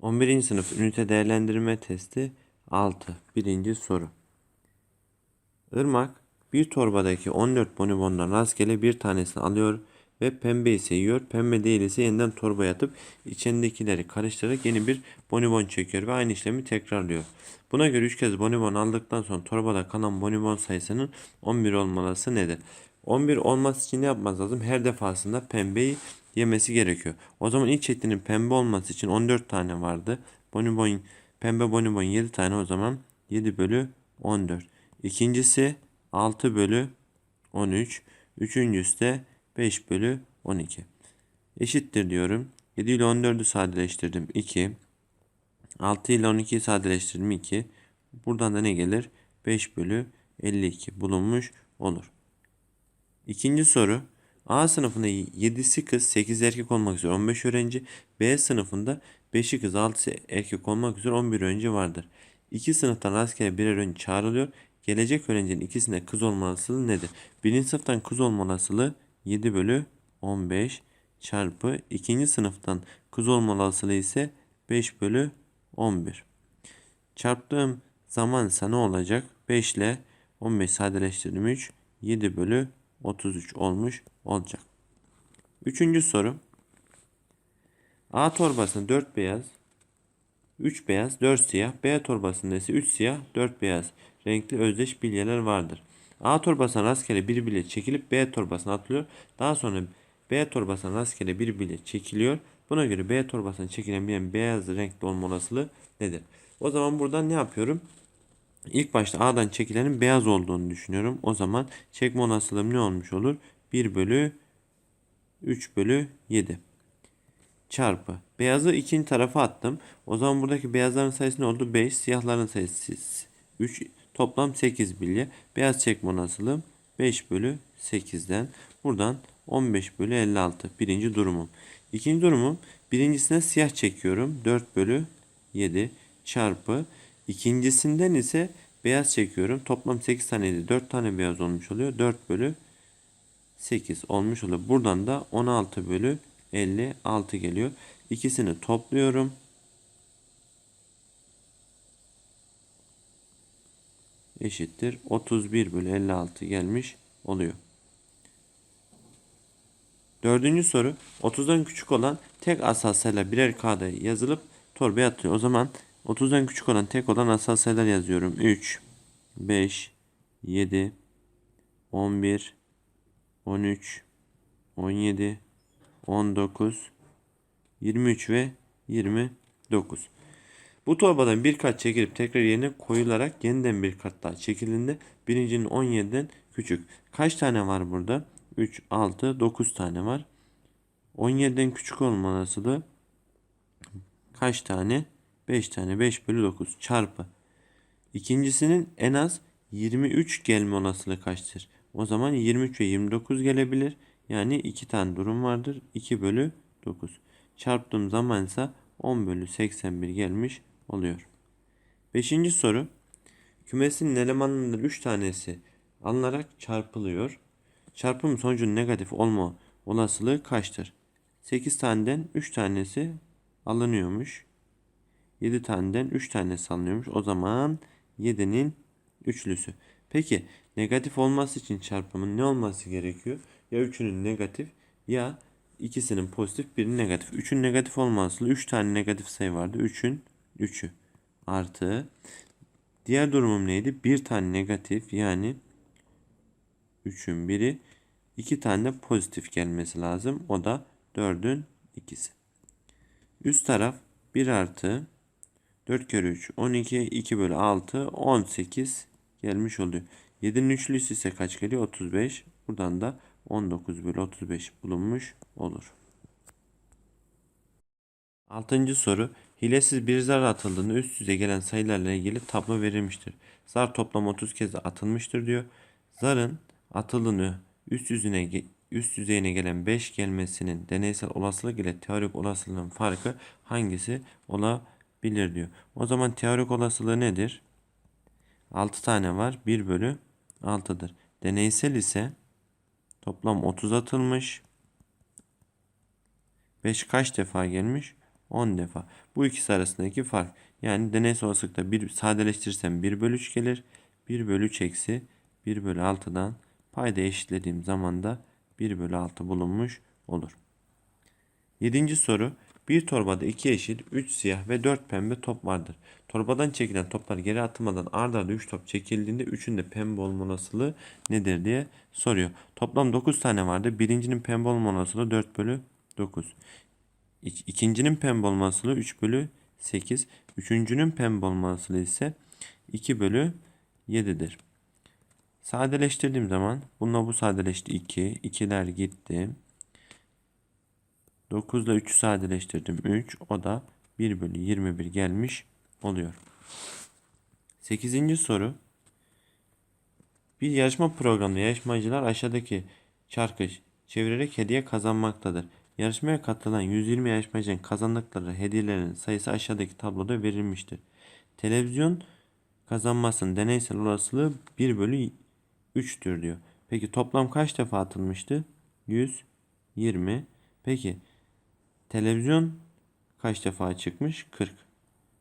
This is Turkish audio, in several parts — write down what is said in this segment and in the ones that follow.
11. sınıf ünite değerlendirme testi 6. Birinci soru. Irmak bir torbadaki 14 bonibondan rastgele bir tanesini alıyor ve pembe ise yiyor. Pembe değil ise yeniden torbaya atıp içindekileri karıştırarak yeni bir bonibon çekiyor ve aynı işlemi tekrarlıyor. Buna göre 3 kez bonibon aldıktan sonra torbada kalan bonibon sayısının 11 olması nedir? 11 olması için ne yapmamız lazım? Her defasında pembeyi yemesi gerekiyor. O zaman ilk çektinin pembe olması için 14 tane vardı. Bonibon, pembe bonibon 7 tane o zaman 7 bölü 14. İkincisi 6 bölü 13. Üçüncüsü de 5 bölü 12. Eşittir diyorum. 7 ile 14'ü sadeleştirdim 2. 6 ile 12'yi sadeleştirdim 2. Buradan da ne gelir? 5 bölü 52 bulunmuş olur. İkinci soru. A sınıfında 7'si kız 8 erkek olmak üzere 15 öğrenci. B sınıfında 5'i kız 6'sı erkek olmak üzere 11 öğrenci vardır. İki sınıftan rastgele birer öğrenci çağrılıyor. Gelecek öğrencinin ikisinde kız olma olasılığı nedir? Birinci sınıftan kız olma olasılığı 7 bölü 15 çarpı ikinci sınıftan kız olma olasılığı ise 5 bölü 11. Çarptığım zaman ise ne olacak? 5 ile 15 sadeleştirdim 3. 7 bölü 33 olmuş olacak. Üçüncü soru. A torbasında 4 beyaz, 3 beyaz, 4 siyah. B torbasında ise 3 siyah, 4 beyaz. Renkli özdeş bilyeler vardır. A torbasına rastgele bir bilye çekilip B torbasına atılıyor. Daha sonra B torbasına rastgele bir bilye çekiliyor. Buna göre B torbasına çekilen bilyenin beyaz renkli olma olasılığı nedir? O zaman buradan ne yapıyorum? İlk başta A'dan çekilenin beyaz olduğunu düşünüyorum. O zaman çekme olasılığım ne olmuş olur? 1 bölü 3 bölü 7 çarpı. Beyazı ikinci tarafa attım. O zaman buradaki beyazların sayısı ne oldu? 5. Siyahların sayısı 3. Toplam 8 bilye. Beyaz çekme olasılığım 5 bölü 8'den. Buradan 15 bölü 56. Birinci durumum. İkinci durumum. Birincisine siyah çekiyorum. 4 bölü 7 çarpı. İkincisinden ise beyaz çekiyorum. Toplam 8 taneydi. 4 tane beyaz olmuş oluyor. 4 bölü 8 olmuş oluyor. Buradan da 16 bölü 56 geliyor. İkisini topluyorum. Eşittir. 31 bölü 56 gelmiş oluyor. Dördüncü soru. 30'dan küçük olan tek asal sayılar birer kağıda yazılıp torbaya atıyor. O zaman 30'dan küçük olan tek olan asal sayılar yazıyorum. 3, 5, 7, 11, 13, 17, 19, 23 ve 29. Bu torbadan bir kat çekilip tekrar yerine koyularak yeniden bir kat daha çekildiğinde birincinin 17'den küçük. Kaç tane var burada? 3, 6, 9 tane var. 17'den küçük olma olasılığı kaç tane? 5 tane 5 bölü 9 çarpı. İkincisinin en az 23 gelme olasılığı kaçtır? O zaman 23 ve 29 gelebilir. Yani 2 tane durum vardır. 2 bölü 9. Çarptığım zaman ise 10 bölü 81 gelmiş oluyor. Beşinci soru. Kümesin elemanlarından 3 tanesi alınarak çarpılıyor. Çarpım sonucunun negatif olma olasılığı kaçtır? 8 taneden 3 tanesi alınıyormuş. 7 taneden 3 tanesi alınıyormuş. O zaman 7'nin üçlüsü. Peki negatif olması için çarpımın ne olması gerekiyor? Ya 3'ünün negatif ya ikisinin pozitif birinin negatif. 3'ün negatif olması 3 tane negatif sayı vardı. 3'ün 3'ü artı diğer durumum neydi? Bir tane negatif yani 3'ün biri 2 tane de pozitif gelmesi lazım. O da 4'ün ikisi. Üst taraf 1 artı 4 kere 3 12 2 bölü 6 18 gelmiş oluyor. 7'nin üçlüsü ise kaç geliyor? 35. Buradan da 19 bölü 35 bulunmuş olur. Altıncı soru. Hilesiz bir zar atıldığında üst yüze gelen sayılarla ilgili tablo verilmiştir. Zar toplam 30 kez atılmıştır diyor. Zarın atıldığını üst yüzüne üst yüzeyine gelen 5 gelmesinin deneysel olasılık ile teorik olasılığın farkı hangisi olabilir diyor. O zaman teorik olasılığı nedir? 6 tane var. 1 bölü 6'dır. Deneysel ise toplam 30 atılmış. 5 kaç defa gelmiş? 10 defa. Bu ikisi arasındaki fark. Yani deneysel olasılıkta bir sadeleştirirsem 1 bölü 3 gelir. 1 bölü 3 eksi 1 bölü 6'dan payda eşitlediğim zaman da 1 bölü 6 bulunmuş olur. Yedinci soru. Bir torbada iki yeşil, 3 siyah ve 4 pembe top vardır. Torbadan çekilen toplar geri atılmadan arda arda 3 top çekildiğinde 3'ün de pembe olma olasılığı nedir diye soruyor. Toplam 9 tane vardı. Birincinin pembe olma olasılığı 4 bölü 9. İk- İkincinin pembe olma olasılığı 3 bölü 8. Üçüncünün pembe olma olasılığı ise 2 bölü 7'dir. Sadeleştirdiğim zaman bununla bu sadeleşti 2. 2'ler gitti. 9 ile 3'ü sadeleştirdim 3. O da 1 bölü 21 gelmiş oluyor. 8. soru. Bir yarışma programında yarışmacılar aşağıdaki çarkı çevirerek hediye kazanmaktadır. Yarışmaya katılan 120 yarışmacının kazandıkları hediyelerin sayısı aşağıdaki tabloda verilmiştir. Televizyon kazanmasının deneysel olasılığı 1 bölü 3'tür diyor. Peki toplam kaç defa atılmıştı? 120. Peki televizyon kaç defa çıkmış? 40.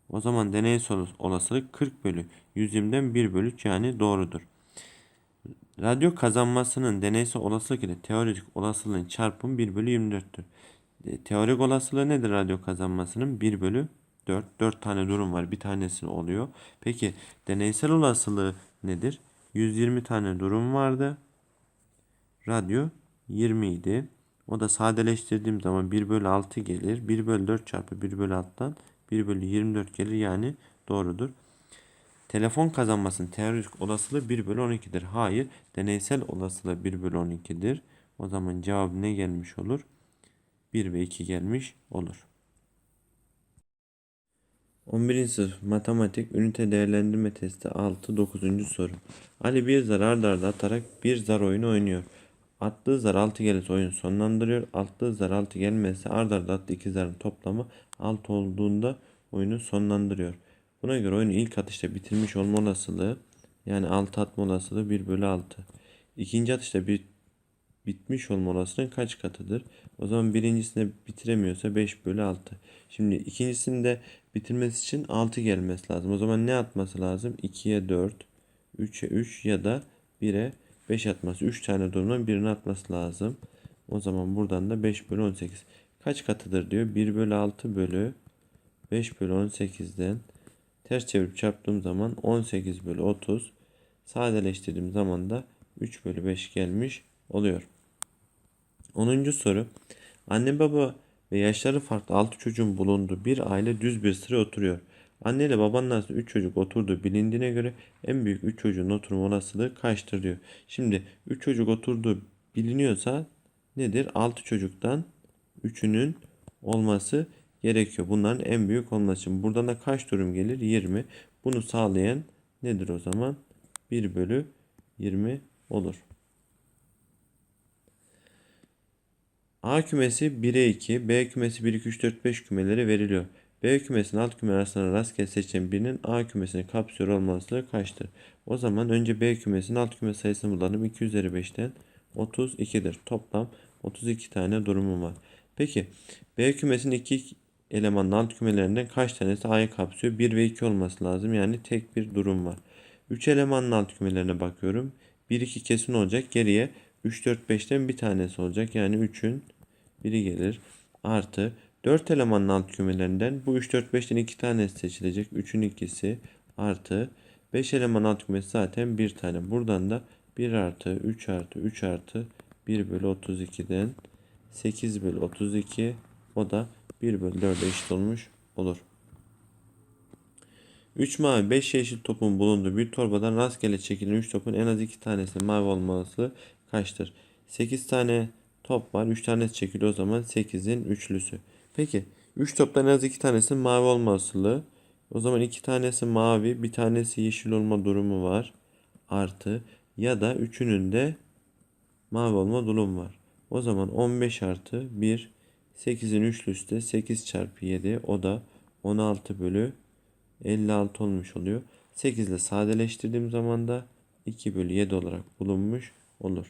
O zaman deneysel olasılık 40 bölü 120'den 1 bölü 3 yani doğrudur. Radyo kazanmasının deneysel olasılık ile teorik olasılığın çarpımı 1 bölü 24'tür. E, Teorik olasılığı nedir radyo kazanmasının? 1 bölü 4. 4 tane durum var. Bir tanesi oluyor. Peki deneysel olasılığı nedir? 120 tane durum vardı. Radyo 20 idi. O da sadeleştirdiğim zaman 1 bölü 6 gelir. 1 bölü 4 çarpı 1 bölü 6'dan 1 bölü 24 gelir. Yani doğrudur. Telefon kazanmasının teorik olasılığı 1 bölü 12'dir. Hayır. Deneysel olasılığı 1 bölü 12'dir. O zaman cevap ne gelmiş olur? 1 ve 2 gelmiş olur. 11. sınıf matematik ünite değerlendirme testi 6 9. soru. Ali bir zar arda arda atarak bir zar oyunu oynuyor. Attığı zar 6 gelirse oyun sonlandırıyor. Attığı zar 6 gelmezse arda arda attığı iki zarın toplamı 6 olduğunda oyunu sonlandırıyor. Buna göre oyunu ilk atışta bitirmiş olma olasılığı yani 6 atma olasılığı 1 bölü 6. İkinci atışta bir bitmiş olma olasılığının kaç katıdır? O zaman birincisinde bitiremiyorsa 5 bölü 6. Şimdi ikincisinde bitirmesi için 6 gelmesi lazım. O zaman ne atması lazım? 2'ye 4, 3'e 3 ya da 1'e 5 atması. 3 tane durumdan birini atması lazım. O zaman buradan da 5 bölü 18. Kaç katıdır diyor. 1 bölü 6 bölü 5 bölü 18'den ters çevirip çarptığım zaman 18 bölü 30. Sadeleştirdiğim zaman da 3 bölü 5 gelmiş oluyor. 10. soru. Anne baba ve yaşları farklı 6 çocuğun bulunduğu bir aile düz bir sıra oturuyor. Anne ile babanın arasında 3 çocuk oturduğu bilindiğine göre en büyük 3 çocuğun oturma olasılığı kaçtır diyor. Şimdi 3 çocuk oturduğu biliniyorsa nedir? 6 çocuktan 3'ünün olması gerekiyor. Bunların en büyük olması için. Buradan da kaç durum gelir? 20. Bunu sağlayan nedir o zaman? 1 bölü 20 olur. A kümesi 1'e 2, B kümesi 1, 2, 3, 4, 5 kümeleri veriliyor. B kümesinin alt küme arasından rastgele seçen birinin A kümesini kapsıyor olması kaçtır? O zaman önce B kümesinin alt küme sayısını bulalım. 2 üzeri 5'ten 32'dir. Toplam 32 tane durumum var. Peki B kümesinin iki elemanın alt kümelerinden kaç tanesi A'yı kapsıyor? 1 ve 2 olması lazım. Yani tek bir durum var. 3 elemanın alt kümelerine bakıyorum. 1 2 kesin olacak. Geriye 3 4 5'ten bir tanesi olacak. Yani 3'ün biri gelir. Artı 4 elemanın alt kümelerinden bu 3 4 5'ten 2 tanesi seçilecek. 3'ün ikisi artı 5 eleman alt kümesi zaten bir tane. Buradan da 1 artı 3 artı 3 artı 1 bölü 32'den 8 bölü 32 o da 1 bölü 4'e eşit olmuş olur. 3 mavi 5 yeşil topun bulunduğu bir torbadan rastgele çekilen 3 topun en az 2 tanesi mavi olması kaçtır? 8 tane top var. 3 tanesi çekiliyor o zaman 8'in üçlüsü. Peki 3 toptan en az 2 tanesi mavi olma olasılığı. O zaman 2 tanesi mavi, bir tanesi yeşil olma durumu var. Artı ya da üçünün de mavi olma durumu var. O zaman 15 artı 1 8'in üçlüsü de 8 çarpı 7 o da 16 bölü 56 olmuş oluyor. 8 ile sadeleştirdiğim zaman da 2 bölü 7 olarak bulunmuş olur.